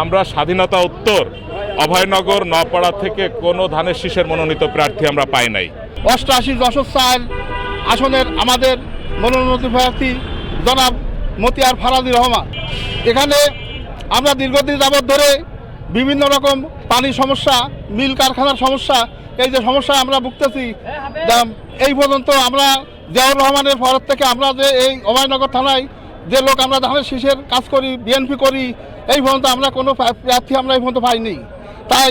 আমরা স্বাধীনতা উত্তর, অভয়নগর নপাড়া থেকে কোনো ধানের শীষের মনোনীত প্রার্থী আমরা পাই নাই। অষ্টআশি দশক চার আসনের আমাদের মনোনীত প্রার্থী জনাব মতিয়ার ফারাদি রহমান। এখানে আমরা দীর্ঘদিন যাবৎ ধরে বিভিন্ন রকম পানির সমস্যা, মিল কারখানার সমস্যা, এই যে সমস্যা আমরা ভুগতেছি এই পর্যন্ত আমরা জিয়াউর রহমানের পর থেকে আমরা যে এই অভয়নগর থানায় যে লোক আমরা ধানের শীষের কাজ করি বিএনপি করি, এই পর্যন্ত আমরা কোনো প্রার্থী আমরা এই পর্যন্ত পাইনি। তাই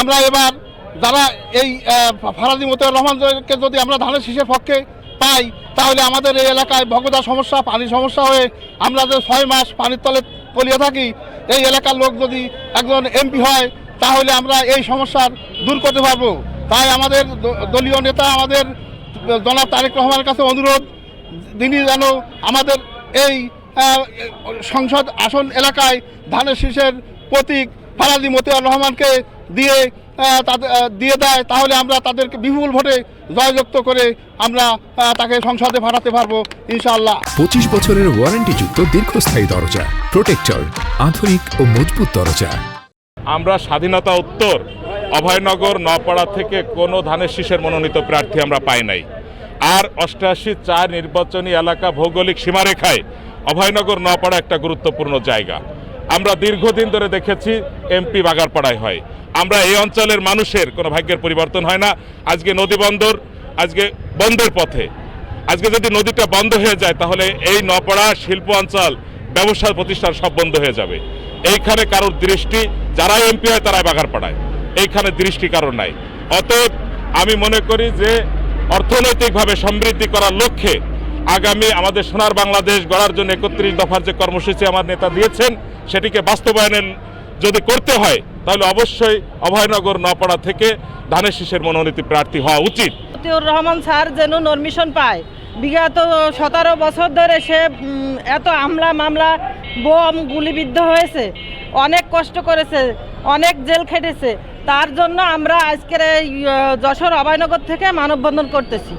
আমরা এবার যারা এই ফারাদি মতিউর রহমানকে যদি আমরা ধানের শীষের পক্ষে পাই, তাহলে আমাদের এই এলাকায় ভগদা সমস্যা, পানির সমস্যা হয়ে আমরা যে ছয় মাস পানির তলে পলিয়ে থাকি, এই এলাকার লোক যদি একজন এমপি হয়, তাহলে আমরা এই সমস্যার দূর করতে পারব। তাই আমাদের দলীয় নেতা আমাদের জনাব তারেক রহমানের কাছে অনুরোধ, তিনি যেন আমাদের এই সংসদ আসন এলাকায় ধানের শীষের প্রতীক ফারাদি মতিয়ার রহমানকে দিয়ে তাদের দিয়ে দেয় তাহলে আমরা তাদেরকে বিপুল ভোটে জয়যুক্ত করে আমরা তাকে সংসদে পাঠাতে পারব ইনশাআল্লাহ। পঁচিশ বছরের ওয়ারেন্টিযুক্ত দীর্ঘস্থায়ী দরজা প্রোটেক্টর আধুনিক ও মজবুত দরজা। আমরা স্বাধীনতা উত্তর অভয়নগর নপাড়া থেকে কোনো ধানের শীষের মনোনীত প্রার্থী আমরা পাই নাই। আর অষ্টআশি চার নির্বাচনী এলাকা ভৌগোলিক সীমারেখায় অভয়নগর নপাড়া একটা গুরুত্বপূর্ণ জায়গা। আমরা দীর্ঘদিন ধরে দেখেছি এমপি বাগারপাড়ায় হয়। আমরা এই অঞ্চলের মানুষের কোনো ভাগ্যের পরিবর্তন হয় না। আজকে নদী বন্দর, আজকে বন্ধের পথে। আজকে যদি নদীটা বন্ধ হয়ে যায়, তাহলে এই নপাড়া শিল্প অঞ্চল ব্যবসা প্রতিষ্ঠান সব বন্ধ হয়ে যাবে। এইখানে কারোর দৃষ্টি যারা এমপি হয়, তারাই বাগার পাড়ায় এইখানে দৃষ্টি কারোর নাই। অতএব আমি মনে করি যে অর্থনৈতিকভাবে সমৃদ্ধি করার লক্ষ্যে আগামী আমাদের সোনার বাংলাদেশ গড়ার জন্য একত্রিশ দফার যে কর্মসূচি আমার নেতা দিয়েছেন, সেটিকে বাস্তবায়নের যদি করতে হয়, তাহলে অবশ্যই অভয়নগর নপাড়া থেকে ধানের শীষের মনোনীত প্রার্থী হওয়া উচিত। রহমান স্যার যেন নরমিশন পায়। বিগত সতেরো বছর ধরে সে এত আমলা মামলা, বোম গুলিবিদ্ধ হয়েছে। অনেক কষ্ট করেছে, অনেক জেল খেটেছে। তার জন্য আমরা আজকের এই যশোর অভয়নগর থেকে মানববন্ধন করতেছি।